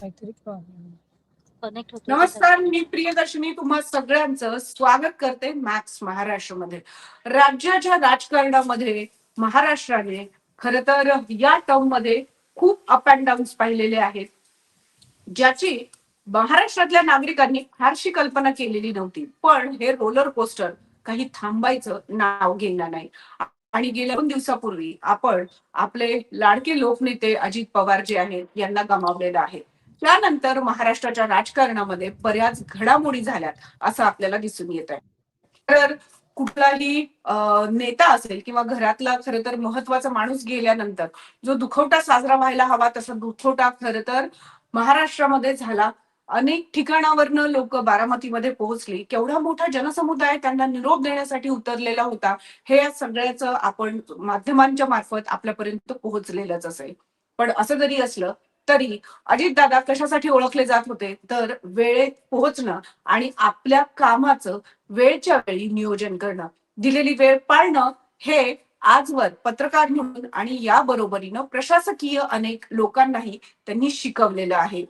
काहीतरी problem connect होतो नमस्कार मी प्रियदर्शनी. तुम्हा सगळ्यांचं स्वागत करते मॅक्स महाराष्ट्रामध्ये. राज्याच्या राजकारणामध्ये महाराष्ट्राने खर तर या टर्ममध्ये खूप अप अँड डाऊन्स पाहिलेले आहेत. ज्याची महाराष्ट्रातल्या नागरिकांनी फारशी कल्पना केलेली नव्हती. पण हे रोलर कोस्टर काही थांबायचं नाव घेणार नाही. आणि गेल्या दोन दिवसापूर्वी आपण आपले लाडके लोकनेते अजित पवार जे आहेत यांना गमावलेलं आहे. त्यानंतर महाराष्ट्राच्या राजकारणामध्ये बऱ्याच घडामोडी झाल्यात असं आपल्याला दिसून येत आहे तर कुठलाही नेता असेल किंवा घरातला खर तर महत्त्वाचा माणूस गेल्यानंतर जो दुखवटा साजरा व्हायला हवा तसा दुखवटा खर तर महाराष्ट्रामध्ये झाला. अनेक ठिकाणावरनं लोक बारामतीमध्ये पोहोचली. केवढा मोठा जनसमुदाय त्यांना निरोप देण्यासाठी उतरलेला होता हे या सगळ्याचं आपण माध्यमांच्या मार्फत आपल्यापर्यंत पोहोचलेलंच असेल. पण असं जरी असलं तरी अजितदादा कशासाठी ओळखले जात होते? तर वेळेत पोहोचणं आणि आपल्या कामाचं वेळच्या वेळी नियोजन करणं. दिलेली वेळ पाळणं हे आजवर पत्रकार म्हणून आणि या बरोबरीनं प्रशासकीय अनेक लोकांनाही त्यांनी शिकवलेलं आहे.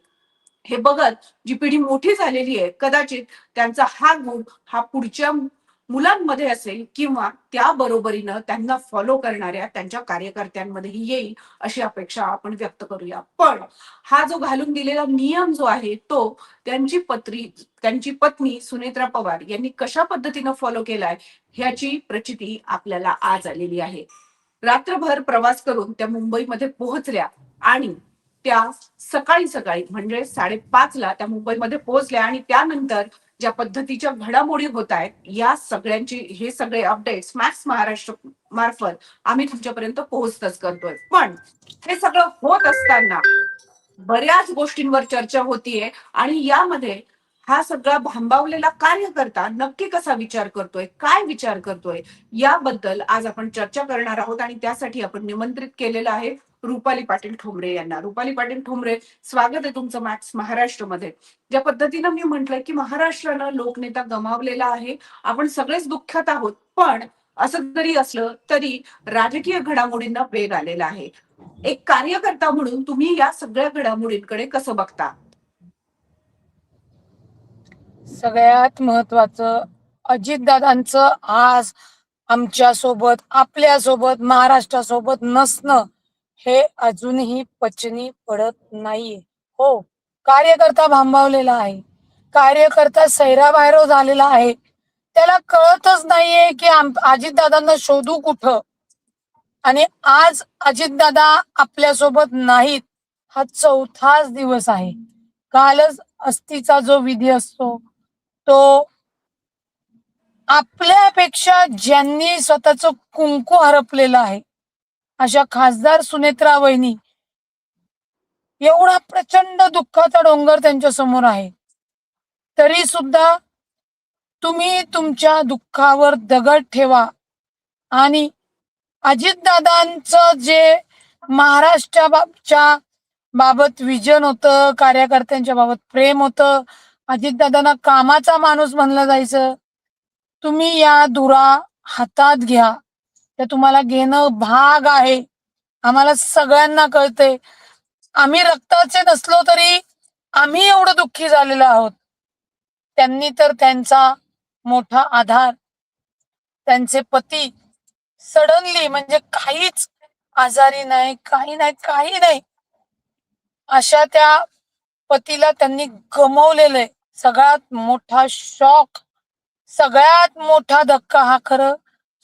हे बघत जी पिढी मोठी झालेली आहे कदाचित त्यांचा हा गुण हा पुढच्या मुलांमध्ये असेल किंवा त्या बरोबरीनं त्यांना फॉलो करणाऱ्या त्यांच्या कार्यकर्त्यांमध्येही येईल अशी अपेक्षा आपण व्यक्त करूया. पण हा जो घालून दिलेला नियम जो आहे तो त्यांची पत्री त्यांची पत्नी सुनेत्रा पवार यांनी कशा पद्धतीनं फॉलो केलाय ह्याची प्रचिती आपल्याला आज आलेली आहे. रात्रभर प्रवास करून त्या मुंबईमध्ये पोहोचल्या आणि त्या सकाळी सकाळी म्हणजे साडेपाच ला त्या मुंबईमध्ये पोहोचल्या आणि त्यानंतर ज्या पद्धतीच्या घडामोडी होत आहेत या सगळ्यांची हे सगळे अपडेट्स मॅक्स महाराष्ट्र मार्फत आम्ही तुमच्यापर्यंत पोहोचतच करतोय. पण हे सगळं होत असताना बऱ्याच गोष्टींवर चर्चा होतीये आणि यामध्ये हा सगळा भांबावलेला कार्यकर्ता नक्की कसा विचार करतोय काय विचार करतोय याबद्दल आज आपण चर्चा करणार आहोत आणि त्यासाठी आपण निमंत्रित केलेलं आहे रुपाली पाटील ठोंबरे यांना. रुपाली पाटील ठोंबरे स्वागत आहे तुमचं मॅक्स महाराष्ट्रमध्ये. ज्या पद्धतीनं मी म्हंटलय की महाराष्ट्रानं लोकनेता गमावलेला आहे आपण सगळेच दुःखात आहोत पण असं जरी असलं तरी राजकीय घडामोडींना वेग आलेला आहे. एक कार्यकर्ता म्हणून तुम्ही या सगळ्या घडामोडींकडे कसं बघता? सगळ्यात महत्वाचं अजितदादांचं आज आमच्यासोबत आपल्यासोबत महाराष्ट्रासोबत नसणं हे अजूनही पचनी पडत नाहीये. हो कार्यकर्ता भांबावलेला आहे. कार्यकर्ता सैराबाहेर झालेला आहे. त्याला कळतच नाहीये की अजितदादांना शोधू कुठं? आणि आज अजितदादा आपल्यासोबत नाहीत. हा चौथाच दिवस आहे. कालच अस्तीचा जो विधी असतो तो आपल्यापेक्षा ज्यांनी स्वतःच कुंकू हरपलेलं आहे अशा खासदार सुनेत्रा वहिनी. एवढा प्रचंड दुःखाचा डोंगर त्यांच्यासमोर आहे. तरी सुद्धा तुम्ही तुमच्या दुःखावर दगड ठेवा. आणि अजितदादांचं जे महाराष्ट्राच्या बाबत विजन होतं कार्यकर्त्यांच्या बाबत प्रेम होतं अजितदादांना कामाचा माणूस म्हणलं जायचं तुम्ही या दुरा हातात घ्या. ते तुम्हाला घेणं भाग आहे. आम्हाला सगळ्यांना कळते आम्ही रक्ताचे नसलो तरी आम्ही एवढं दुःखी झालेलो आहोत. त्यांनी तर त्यांचा मोठा आधार त्यांचे पती सडनली म्हणजे काहीच आजारी नाही काही नाही काही नाही. अशा त्या पतीला त्यांनी गमवलेलं आहे सगळ्यात मोठा शॉक सगळ्यात मोठा धक्का हा खरं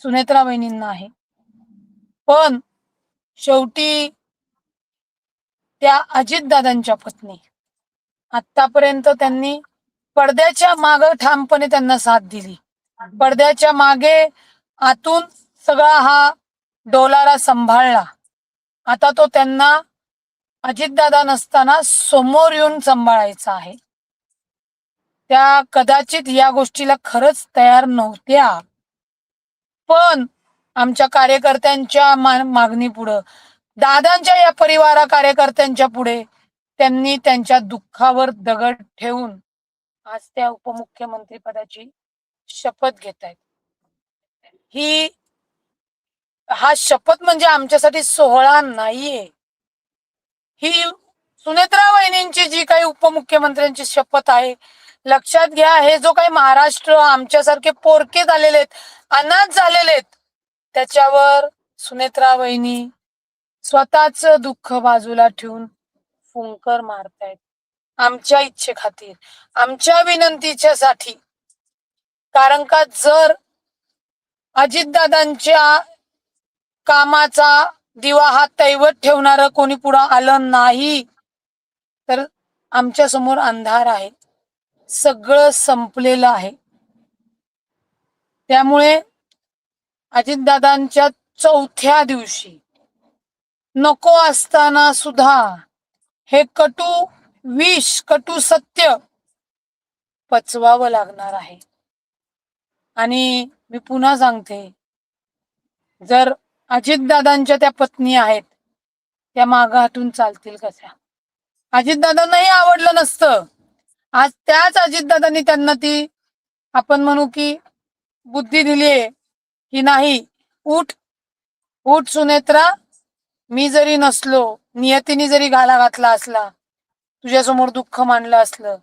सुनेत्रा बहिणींना आहे. पण शेवटी त्या अजितदादांच्या पत्नी. आतापर्यंत त्यांनी पडद्याच्या माग ठामपणे त्यांना साथ दिली. पडद्याच्या मागे आतून सगळा हा डोलारा सांभाळला. आता तो त्यांना अजितदादा नसताना समोर येऊन सांभाळायचा आहे. त्या कदाचित या गोष्टीला खरंच तयार नव्हत्या. पण आमच्या कार्यकर्त्यांच्या मागणी पुढं दादांच्या या परिवारा कार्यकर्त्यांच्या पुढे त्यांनी त्यांच्या दुःखावर दगड ठेवून आज त्या उपमुख्यमंत्री पदाची शपथ घेत आहेत ही हा शपथ म्हणजे आमच्यासाठी सोहळा नाहीये. ही सुनेत्रा वहिनींची जी काही उपमुख्यमंत्र्यांची शपथ आहे लक्षात घ्या हे जो काही महाराष्ट्र आमच्यासारखे पोरके झालेले आहेत अनाथ झालेले आहेत त्याच्यावर सुनेत्रा वहिनी स्वतःच दुःख बाजूला ठेवून फुंकर मारतायत. आमच्या इच्छेखातीर आमच्या विनंतीच्या साठी कारण का जर अजितदादांच्या कामाचा दिवा हा तैवत ठेवणार कोणी पुढं आलं नाही तर आमच्यासमोर अंधार आहे. सगळं संपलेलं आहे. त्यामुळे अजितदादांच्या चौथ्या दिवशी नको असताना सुद्धा हे कटू विष कटू सत्य पचवावं लागणार आहे. आणि मी पुन्हा सांगते जर अजितदादांच्या त्या पत्नी आहेत त्या मागं हटून चालतील कशा? अजितदादांनाही आवडलं नसतं. आज त्याच अजितदादांनी त्यांना ती आपण म्हणू की बुद्धी दिली आहे की नाही. उठ उठ सुनेत्रा मी जरी नसलो नियतीने जरी घाला घातला असला तुझ्यासमोर दुःख मांडलं असलं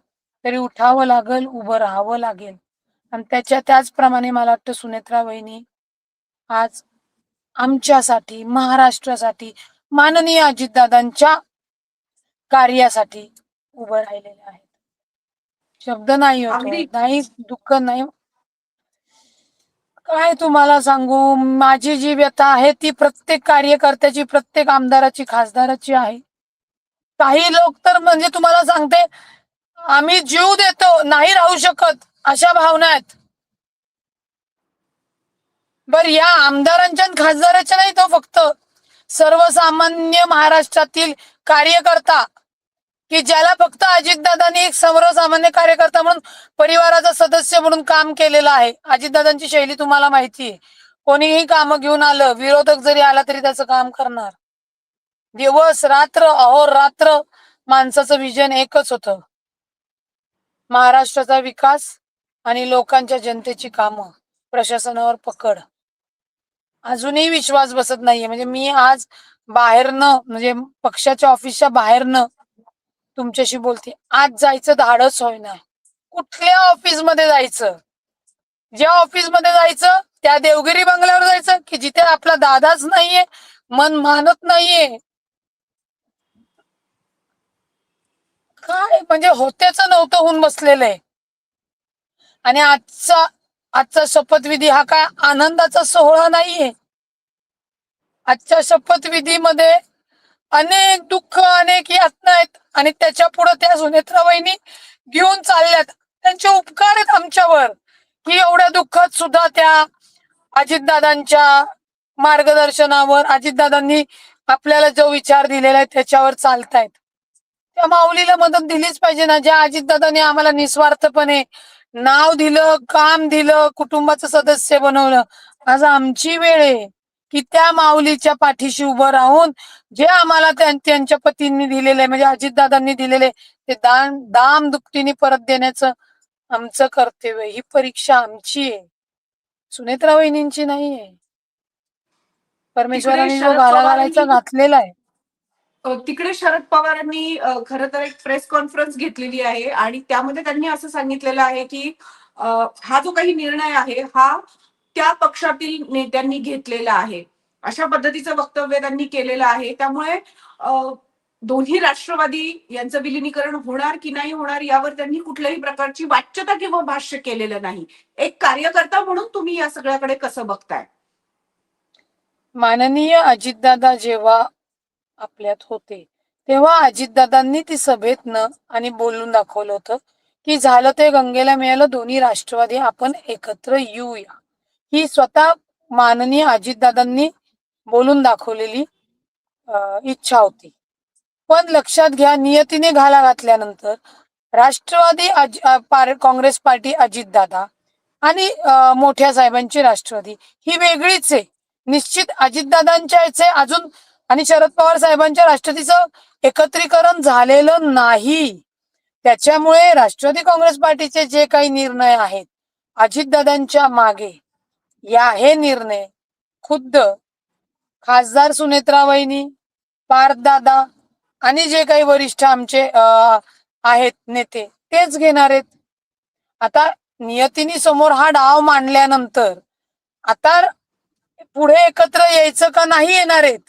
तरी उठावं लागल उभं राहावं लागेल. आणि त्याच्या त्याचप्रमाणे मला वाटतं सुनेत्रा वहिनी आज आमच्यासाठी महाराष्ट्रासाठी माननीय अजितदादांच्या कार्यासाठी उभं राहिलेलं आहे शब्द नाही होतो. नाही दुःख नाही. काय तुम्हाला सांगू? माझी जी व्यथा आहे ती प्रत्येक कार्यकर्त्याची प्रत्येक आमदाराची खासदाराची आहे. काही लोक तर म्हणजे तुम्हाला सांगते आम्ही जीव देतो नाही राहू शकत अशा भावना आहेत. बर या आमदारांच्या खासदाराच्या नाही तो फक्त. सर्वसामान्य महाराष्ट्रातील कार्यकर्ता की ज्याला फक्त अजितदादांनी एक सर्वसामान्य कार्यकर्ता म्हणून परिवाराचा सदस्य म्हणून काम केलेलं आहे. अजितदादांची शैली तुम्हाला माहिती आहे. कोणीही काम घेऊन आलं विरोधक जरी आला तरी त्याचं काम करणार. दिवस रात्र अहोरात्र माणसाचं विजन एकच होतं. महाराष्ट्राचा विकास आणि लोकांच्या जनतेची कामं प्रशासनावर पकड. अजूनही विश्वास बसत नाहीये. म्हणजे मी आज बाहेरनं म्हणजे पक्षाच्या ऑफिसच्या बाहेरनं तुमच्याशी बोलते. आज जायचं धाडच होईना. कुठल्या ऑफिसमध्ये जायचं? ज्या ऑफिसमध्ये जायचं त्या देवगिरी बंगल्यावर जायचं की जिथे आपला दादाच नाहीये मन मानत नाहीये? काय? म्हणजे होतेच नव्हतं होऊन बसलेलं आहे. आणि आजचा आजचा शपथविधी हा काय आनंदाचा सोहळा नाहीये? आजच्या शपथविधीमध्ये अनेक दुःख अनेक यातना आहेत. आणि त्याच्या पुढे त्या सुनेत्रा वहिनी घेऊन चालल्यात. त्यांचे उपकार आहेत आमच्यावर. की एवढ्या दुःखात सुद्धा त्या अजितदादांच्या मार्गदर्शनावर अजितदादांनी आपल्याला जो विचार दिलेला आहे त्याच्यावर चालतायत. त्या माऊलीला मदत दिलीच पाहिजे ना. ज्या अजितदादांनी आम्हाला निस्वार्थपणे नाव दिलं काम दिलं कुटुंबाचं सदस्य बनवलं आज आमची वेळ आहे. की त्या माऊलीच्या पाठीशी उभं राहून जे आम्हाला त्यां- त्यांच्या पतींनी दिलेले म्हणजे अजितदादांनी दिलेले ते दान दाम दुपटीने परत देण्याचं आमचं कर्तव्य. ही परीक्षा आमची आहे. सुनेत्रा वहिनींची नाहीये परमेश्वराने जो पवारांनी- घालायचा घातलेला आहे. तिकडे शरद पवारांनी खरं तर एक प्रेस कॉन्फरन्स घेतलेली आहे आणि त्यामध्ये त्यांनी असं सांगितलेलं आहे की हा जो काही निर्णय आहे हा त्या पक्षातील नेत्यांनी घेतलेलं आहे. अशा पद्धतीचं वक्तव्य त्यांनी केलेलं आहे. त्यामुळे दोन्ही राष्ट्रवादी यांचं विलिनीकरण होणार की नाही होणार यावर त्यांनी कुठल्याही प्रकारची वाच्यता किंवा भाष्य केलेलं नाही. एक कार्यकर्ता म्हणून तुम्ही या सगळ्याकडे कसं बघताय? माननीय अजितदादा जेव्हा आपल्यात होते तेव्हा अजितदादांनी ती सभेतनं आणि बोलून दाखवलं होतं की झालं ते गंगेला मिळालं दोन्ही राष्ट्रवादी आपण एकत्र येऊया. ही स्वतः माननीय अजितदादांनी बोलून दाखवलेली इच्छा होती. पण लक्षात घ्या नियतीने घाला घातल्यानंतर राष्ट्रवादी अज, काँग्रेस पार्टी अजितदादा आणि मोठ्या साहेबांची राष्ट्रवादी ही वेगळीच आहे. निश्चित अजितदादांच्या अजून आणि शरद पवार साहेबांच्या राष्ट्रवादीचं एकत्रीकरण झालेलं नाही. त्याच्यामुळे राष्ट्रवादी काँग्रेस पार्टीचे जे काही निर्णय आहेत अजितदादांच्या मागे या हे निर्णय खुद्द खासदार सुनेत्रा वहिनी पार्थदादा आणि जे काही वरिष्ठ आमचे आहेत नेते तेच घेणार आहेत. आता नियतीने समोर हा डाव मांडल्यानंतर आता पुढे एकत्र यायचं का नाही येणार आहेत?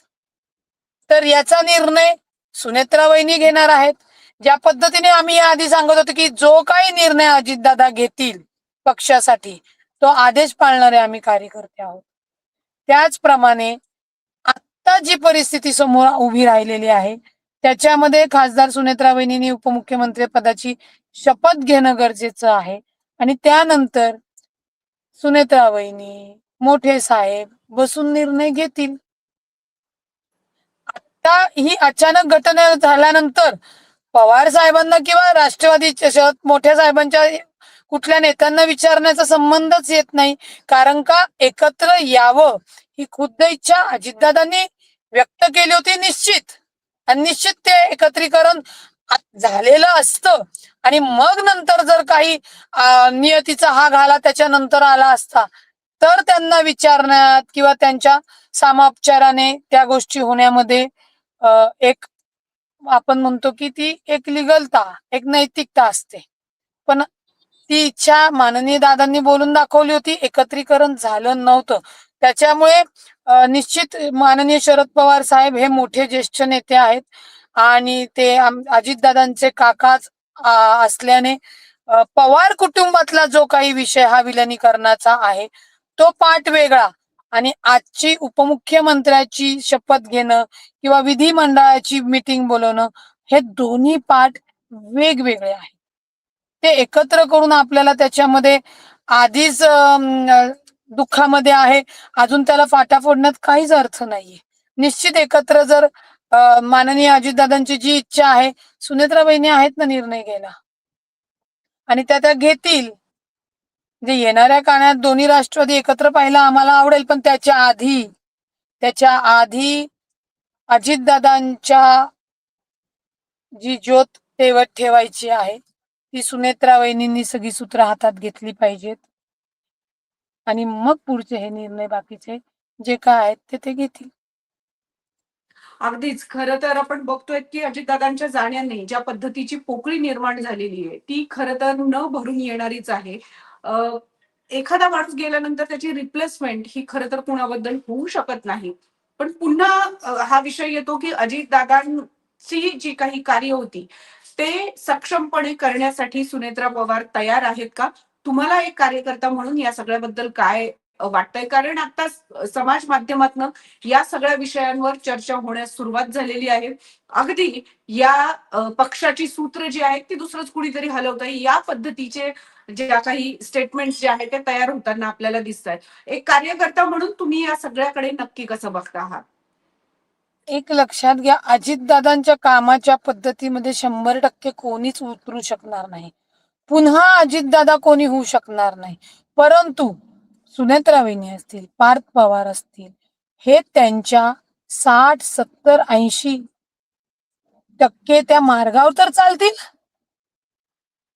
तर याचा निर्णय सुनेत्रा वहिनी घेणार आहेत. ज्या पद्धतीने आम्ही आधी सांगत होतो की जो काही निर्णय अजितदादा घेतील पक्षासाठी तो आदेश पाळणारे आम्ही कार्यकर्ते आहोत. त्याचप्रमाणे आता जी परिस्थिती समोर उभी राहिलेली आहे त्याच्यामध्ये खासदार सुनेत्रा वहिनी उपमुख्यमंत्री पदाची शपथ घेणं गरजेचं आहे. आणि त्यानंतर सुनेत्रा वहिनी मोठे साहेब बसून निर्णय घेतील. आता ही अचानक घटना झाल्यानंतर पवार साहेबांना किंवा राष्ट्रवादीच्या मोठ्या साहेबांच्या कुठल्या नेत्यांना विचारण्याचा संबंधच येत नाही. कारण का? एकत्र यावं ही खुद्द इच्छा अजितदादांनी व्यक्त केली होती निश्चित. आणि निश्चित ते एकत्रीकरण झालेलं असतं. आणि मग नंतर जर काही नियतीचा हा घाला त्याच्यानंतर आला असता तर त्यांना विचारण्यात किंवा त्यांच्या सामोपचाराने त्या गोष्टी होण्यामध्ये एक आपण म्हणतो की ती एक लिगलता एक नैतिकता असते. पण ती इच्छा माननीय दादांनी बोलून दाखवली होती. एकत्रीकरण झालं नव्हतं. त्याच्यामुळे निश्चित माननीय शरद पवार साहेब हे मोठे ज्येष्ठ नेते आहेत आणि ते अजितदादांचे काकाच असल्याने पवार कुटुंबातला जो काही विषय हा विलनीकरणाचा आहे तो पाठ वेगळा आणि आजची उपमुख्यमंत्र्याची शपथ घेणं किंवा विधिमंडळाची मीटिंग बोलवणं हे दोन्ही पाठ वेगवेगळे आहेत. ते एकत्र करून आपल्याला त्याच्यामध्ये आधीच दुःखामध्ये आहे. अजून त्याला फाटा फोडण्यात काहीच अर्थ नाहीये. निश्चित एकत्र जर माननीय अजितदादांची जी इच्छा आहे सुनेत्रा बहिणी आहेत ना निर्णय घ्यायला? आणि त्या त्या घेतील. जे येणाऱ्या काळात दोन्ही राष्ट्रवादी एकत्र पाहायला आम्हाला आवडेल पण त्याच्या आधी त्याच्या आधी अजितदादांच्या जी ज्योत तेवत ठेवायची आहे. ती सुनेत्रा वहिनींनी सगळी सूत्र हातात घेतली पाहिजेत. आणि मग पुढचे हे निर्णय बाकीचे जे काय आहेत ते ते घेतील. अगदीच. खर तर आपण बघतोय की अजितदादांच्या जाण्याने ज्या पद्धतीची पोकळी निर्माण झालेली आहे ती खर तर न भरून येणारीच आहे. एखादा माणूस गेल्यानंतर त्याची रिप्लेसमेंट ही खर तर कुणाबद्दल होऊ शकत नाही. पण पुन्हा हा विषय येतो की अजितदादांची जी काही कार्य होती ते सक्षमपणे करण्यासाठी सुनेत्रा पवार तयार आहेत का? तुम्हाला एक कार्यकर्ता म्हणून या सगळ्याबद्दल काय वाटतंय? कारण आता समाज माध्यमातनं या सगळ्या विषयांवर चर्चा होण्यास सुरुवात झालेली आहे. अगदी या पक्षाची सूत्र जी आहेत ती दुसरंच कुणीतरी हलवत आहे या पद्धतीचे ज्या काही स्टेटमेंट जे आहेत ते तयार होताना आपल्याला दिसत आहेत एक कार्यकर्ता म्हणून तुम्ही या सगळ्याकडे नक्की कसं बघता आहात एक लक्षात घ्या अजितदादांच्या कामाच्या पद्धतीमध्ये शंभर टक्के कोणीच उतरू शकणार नाही. पुन्हा अजितदादा कोणी होऊ शकणार नाही. परंतु सुनेत्रा असतील पार्थ पवार असतील हे त्यांच्या साठ सत्तर ऐंशी टक्के त्या मार्गावर तर चालतील.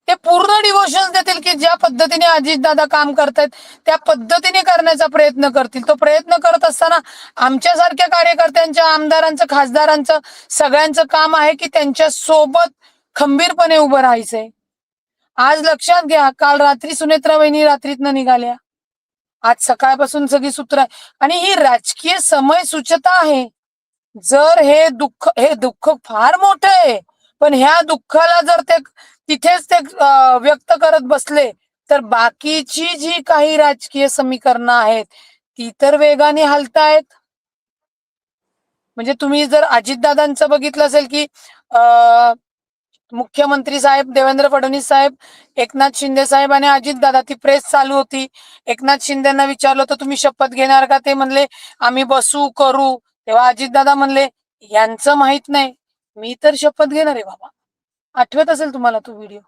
ते पूर्ण डिवोशन देतील की ज्या पद्धतीने अजितदादा काम करतायत त्या पद्धतीने करण्याचा प्रयत्न करतील. तो प्रयत्न करत असताना आमच्यासारख्या कार्यकर्त्यांच्या आमदारांचं खासदारांचं सगळ्यांचं काम आहे की त्यांच्यासोबत खंबीरपणे उभं राहायचंय. आज लक्षात घ्या काल रात्री सुनेत्रा वहिनी रात्रीतनं निघाल्या. आज सकाळपासून सगळी सूत्र आहे. आणि ही राजकीय समय सूचता आहे. जर हे दुःख हे दुःख फार मोठं आहे पण ह्या दुःखाला जर ते तिथेच ते व्यक्त करत बसले. तर बाकीची जी काही राजकीय समीकरणं आहेत ती तर वेगाने हलतायत. म्हणजे तुम्ही जर अजितदादांचं बघितलं असेल की मुख्यमंत्री साहेब देवेंद्र फडणवीस साहेब एकनाथ शिंदे साहेब आणि अजितदादा ती प्रेस चालू होती. एकनाथ शिंदेना विचारलं तर तुम्ही शपथ घेणार का? ते म्हणले आम्ही बसू करू. तेव्हा अजितदादा म्हणले यांचं माहीत नाही. मी तर शपथ घेणार आहे बाबा. आठवत असेल तुम्हाला तो व्हिडिओ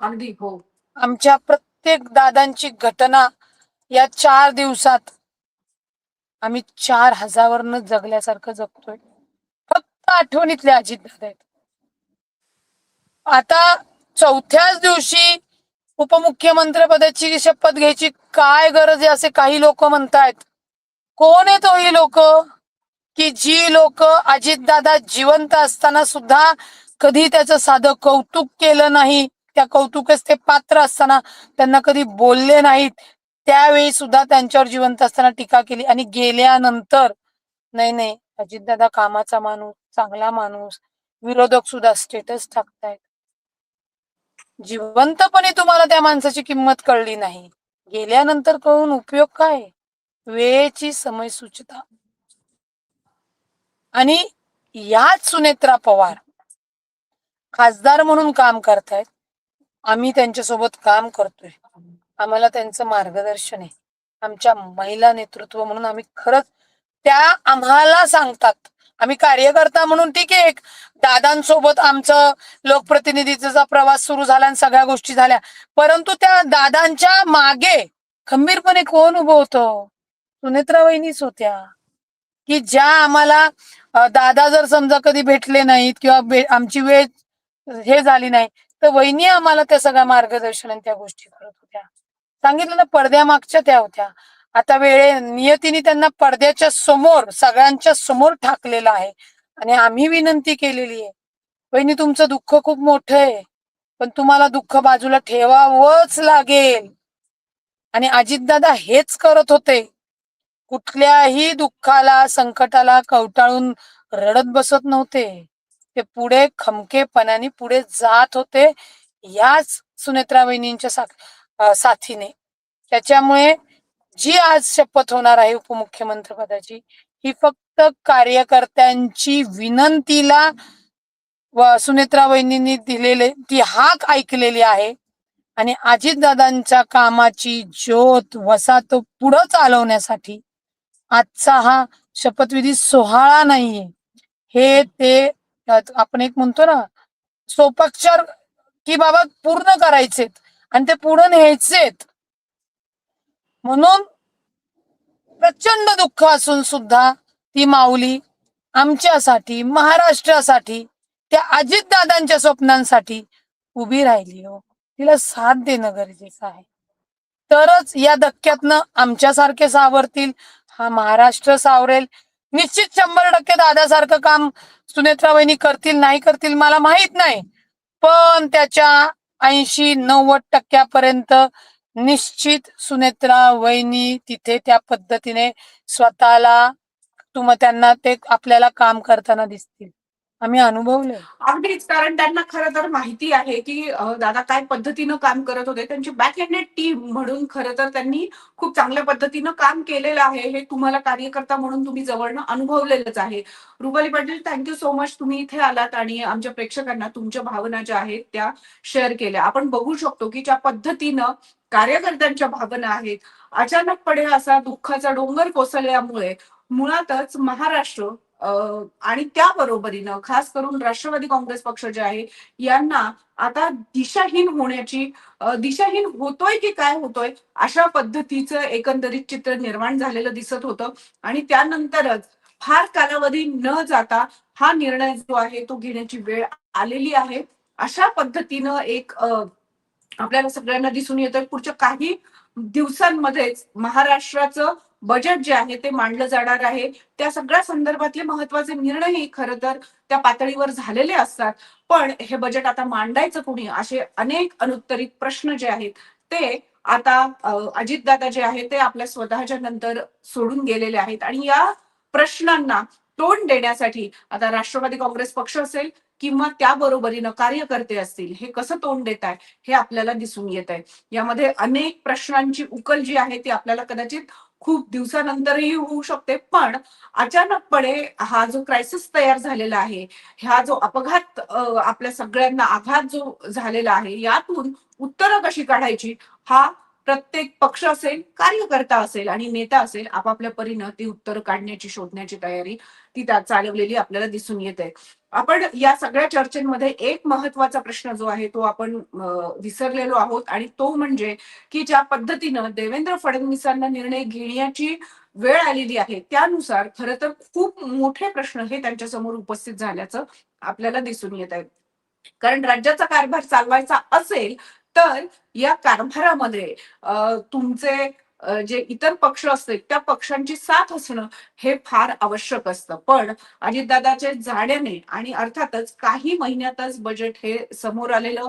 अगदी हो. आमच्या प्रत्येक दादांची घटना या चार दिवसात आम्ही चार हजारवरनं जगल्यासारखं जगतोय. फक्त आठवणीतले अजित दादा आहेत. आता चौथ्याच दिवशी उपमुख्यमंत्री पदाची शपथ घ्यायची काय गरज आहे असे काही लोक म्हणतायत. कोण आहेत हो ही लोक? की जी लोक अजितदादा जिवंत असताना सुद्धा कधी त्याचं साधं कौतुक केलं नाही त्या कौतुकच ते पात्र असताना त्यांना कधी बोलले नाहीत त्यावेळी सुद्धा त्यांच्यावर जिवंत असताना टीका केली आणि गेल्यानंतर नाही नाही अजितदादा कामाचा माणूस चांगला माणूस विरोधक सुद्धा स्टेटस टाकतायत. जिवंतपणे तुम्हाला त्या माणसाची किंमत कळली नाही. गेल्यानंतर कळून उपयोग काय? वेळेची समय सूचता आणि याच सुनेत्रा पवार खासदार म्हणून काम करतायत. आम्ही त्यांच्यासोबत काम करतोय. आम्हाला त्यांचं मार्गदर्शन आहे. आमच्या महिला नेतृत्व म्हणून आम्ही खरंच त्या आम्हाला सांगतात. आम्ही कार्यकर्ता म्हणून ठीक आहे. एक दादांसोबत आमचं लोकप्रतिनिधीचा प्रवास सुरू झाला आणि सगळ्या गोष्टी झाल्या. परंतु त्या दादांच्या मागे खंबीरपणे कोण उभं होतं? सुनेत्रा वहिनीच होत्या. की ज्या आम्हाला दादा जर समजा कधी भेटले नाहीत किंवा आमची वेळ हे झाली नाही. तर वहिनी आम्हाला त्या सगळ्या मार्गदर्शन आणि त्या गोष्टी करत होत्या. सांगितलं ना पडद्यामागच्या त्या होत्या. आता वेळे नियतीने त्यांना पडद्याच्या समोर सगळ्यांच्या समोर ठाकलेलं आहे. आणि आम्ही विनंती केलेली आहे. वहिनी तुमचं दुःख खूप मोठं आहे. पण तुम्हाला दुःख बाजूला ठेवावंच लागेल. आणि अजितदादा हेच करत होते. कुठल्याही दुःखाला संकटाला कवटाळून रडत बसत नव्हते. ते पुढे खमकेपणाने पुढे जात होते याच सुनेत्रा वहिनींच्या सा साथीने. त्याच्यामुळे जी आज शपथ होणार आहे उपमुख्यमंत्री पदाची ही फक्त कार्यकर्त्यांची विनंतीला व सुनेत्रा वहिनींनी दिलेले ती हाक ऐकलेली आहे. आणि अजितदादांच्या कामाची ज्योत वसा तो पुढं चालवण्यासाठी आजचा हा शपथविधी सोहळा नाहीये. हे ते आपण एक म्हणतो ना सोपाक्षर की बाबा पूर्ण करायचेत आणि ते पुढे न्यायचेत. म्हणून प्रचंड दुःख असून सुद्धा ती माऊली आमच्यासाठी महाराष्ट्रासाठी त्या अजितदादांच्या स्वप्नांसाठी उभी राहिली हो. तिला साथ देणं गरजेचं आहे. तरच या धक्क्यातनं आमच्यासारखे सावरतील हा महाराष्ट्र सावरेल निश्चित शंभर टक्के दादासारखं काम सुनेत्रा वहिनी करतील नाही करतील मला माहीत नाही. पण त्याच्या ऐंशी नव्वद टक्क्यापर्यंत निश्चित सुनेत्रा वहिनी तिथे त्या पद्धतीने स्वतःला तुम त्यांना ते आपल्याला काम करताना दिसतील. आम्ही अनुभवले अगदीच कारण त्यांना खरं तर माहिती आहे की दादा काय पद्धतीनं काम करत होते. त्यांची बॅक हँडेड टीम म्हणून खरं तर त्यांनी खूप चांगल्या पद्धतीनं काम केलेलं आहे. हे तुम्हाला कार्यकर्ता म्हणून तुम्ही जवळनं अनुभवलेलंच आहे. Rupali Patil thank you so much तुम्ही इथे आलात आणि आमच्या प्रेक्षकांना तुमच्या भावना ज्या आहेत त्या शेअर केल्या. आपण बघू शकतो की ज्या पद्धतीनं कार्यकर्त्यांच्या भावना आहेत. अचानकपणे असा दुःखाचा डोंगर कोसळल्यामुळे मुळातच महाराष्ट्र आणि त्या बरोबरीनं खास करून राष्ट्रवादी काँग्रेस पक्ष जे आहे यांना आता दिशाहीन होण्याची दिशाहीन होतोय की काय होतोय अशा पद्धतीचं एकंदरीत चित्र निर्माण झालेलं दिसत होतं. आणि त्यानंतरच फार कालावधी न जाता हा निर्णय जो आहे तो घेण्याची वेळ आलेली आहे. अशा पद्धतीनं एक आपल्याला सगळ्यांना दिसून येतोय. पुढच्या काही दिवसांमध्येच महाराष्ट्राचं बजेट जे आहे ते मांडलं जाणार आहे. त्या सगळ्या संदर्भातले महत्त्वाचे निर्णयही खर तर त्या पातळीवर झालेले असतात. पण हे बजेट आता मांडायचं कुणी? असे अनेक अनुत्तरित प्रश्न जे आहेत ते आता अजितदादा जे आहे ते आपल्या स्वतःच्या नंतर सोडून गेलेले आहेत. आणि या प्रश्नांना तोंड देण्यासाठी आता राष्ट्रवादी काँग्रेस पक्ष असेल किंवा त्याबरोबरीनं कार्यकर्ते असतील हे कसं तोंड देत आहे हे आपल्याला दिसून येत आहे यामध्ये अनेक प्रश्नांची उकल जी आहे ती आपल्याला कदाचित खूप दिवसानंतरही होऊ शकते. पण अचानकपणे हा जो क्रायसिस तयार झालेला आहे हा जो अपघात आपल्या सगळ्यांना आघात जो झालेला आहे यातून उत्तरं कशी काढायची? हा प्रत्येक पक्ष असेल कार्यकर्ता असेल आणि नेता असेल आपापल्या परीनं ती उत्तरं काढण्याची शोधण्याची तयारी ती त्या चालवलेली आपल्याला दिसून येत. आहे आपण या सगळ्या चर्चेमध्ये एक महत्त्वाचा प्रश्न जो आहे तो आपण विसरलेलो आहोत आणि तो म्हणजे की ज्या पद्धतीनं देवेंद्र फडणवीसांना निर्णय घेण्याची वेळ आलेली आहे त्यानुसार खरं तर खूप मोठे प्रश्न हे त्यांच्यासमोर उपस्थित झाल्याचं आपल्याला दिसून येत आहे. कारण राज्याचा कारभार चालवायचा असेल तर या कारभारामध्ये तुमचे जे इतर पक्ष असते त्या पक्षांची साथ असणं हे फार आवश्यक असतं. पण अजितदादाच्या जाण्याने आणि अर्थातच काही महिन्यातच बजेट हे समोर आलेलं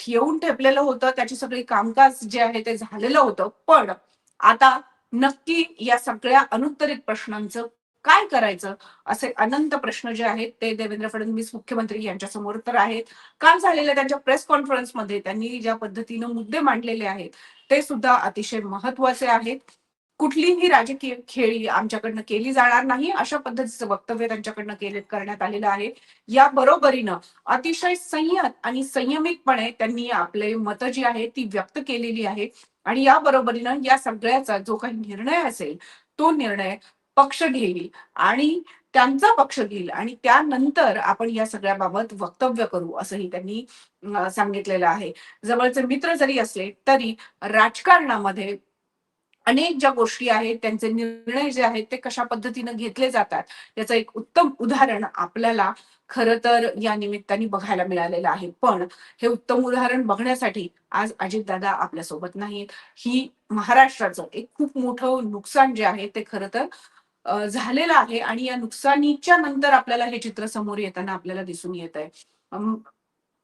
ठेवून ठेपलेलं होतं. त्याची सगळी कामकाज जे आहे ते झालेलं होतं. पण आता नक्की या सगळ्या अनुत्तरित प्रश्नांचं काय करायचं? असे अनंत प्रश्न जे आहेत ते देवेंद्र फडणवीस मुख्यमंत्री यांच्या समोर तर आहेत. काल झालेल्या त्यांच्या प्रेस कॉन्फरन्समध्ये त्यांनी ज्या पद्धतीनं मुद्दे मांडलेले आहेत ते सुद्धा अतिशय महत्त्वाचे आहेत. कुठलीही राजकीय खेळी आमच्याकडनं केली जाणार नाही अशा पद्धतीचं वक्तव्य त्यांच्याकडनं केले करण्यात आलेलं आहे. या बरोबरीनं अतिशय संयत आणि संयमितपणे त्यांनी आपले मतं जी आहेत ती व्यक्त केलेली आहे आणि या बरोबरीनं या सगळ्याचा जो काही निर्णय असेल तो निर्णय पक्ष घेईल आणि त्यांचा पक्ष घेईल आणि त्यानंतर आपण या सगळ्याबाबत वक्तव्य करू असंही त्यांनी सांगितलेलं आहे. जवळचे मित्र जरी असले तरी राजकारणामध्ये अनेक ज्या गोष्टी आहेत त्यांचे निर्णय जे आहेत ते कशा पद्धतीनं घेतले जातात याचं एक उत्तम उदाहरण आपल्याला खरं तर या निमित्ताने बघायला मिळालेलं आहे. पण हे उत्तम उदाहरण बघण्यासाठी आज अजितदादा आपल्यासोबत नाहीत ही महाराष्ट्राचं एक खूप मोठं नुकसान जे आहे ते खरं तर झालेलं आहे आणि या नुकसानीच्या नंतर आपल्याला हे चित्र समोर येताना आपल्याला दिसून येत आहे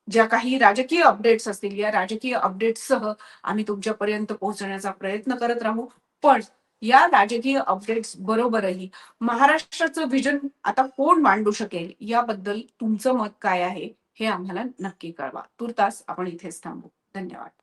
ज्या काही राजकीय अपडेट्स असतील या राजकीय अपडेट्ससह आम्ही तुमच्यापर्यंत पोहोचण्याचा प्रयत्न करत राहू. पण या राजकीय अपडेट्स बरोबरही महाराष्ट्राचं विजन आता कोण मांडू शकेल याबद्दल तुमचं मत काय आहे हे आम्हाला नक्की कळवा. तुर्तास आपण इथेच थांबू. धन्यवाद.